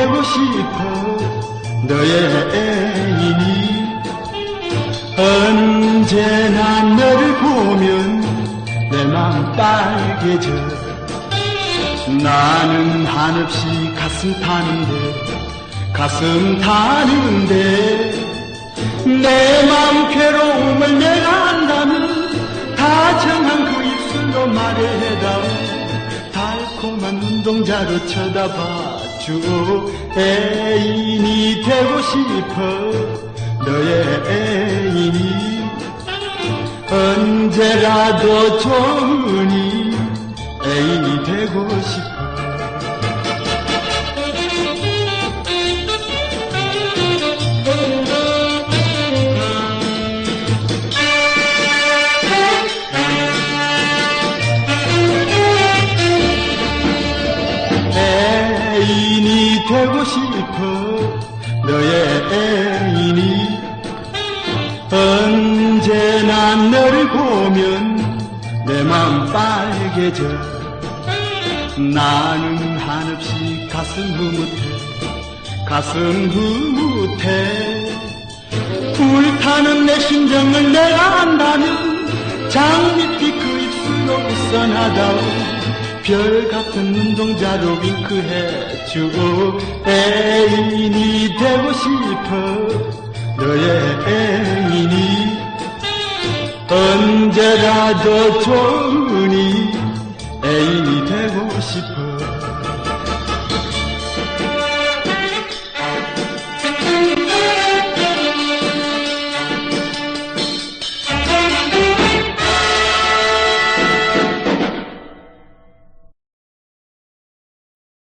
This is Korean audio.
되고 싶어 너의 애인이 언제나 너를 보면 내 마음 빨개져. 나는 한없이 가슴 타는데 가슴 타는데 내 마음 괴로움을 내가 안다면 다정한 그 입술로 말해다오. 달콤한 눈동자로 쳐다봐 줘 애인이 되고 싶어 너의 애인이 언제라도 좋으니 애인이 되고 싶어 되고 싶어 너의 애인이. 언제나 너를 보면 내 마음 빨개져. 나는 한없이 가슴 흐뭇해 가슴 흐뭇해. 불타는 내 심정을 내가 안다면 장밋빛 그 입술로 웃어나다오 별 같은 눈동자로 윙크해줘 애인이 되고 싶어. 너의 애인이 언제라도 좋으니 애인이 되고 싶어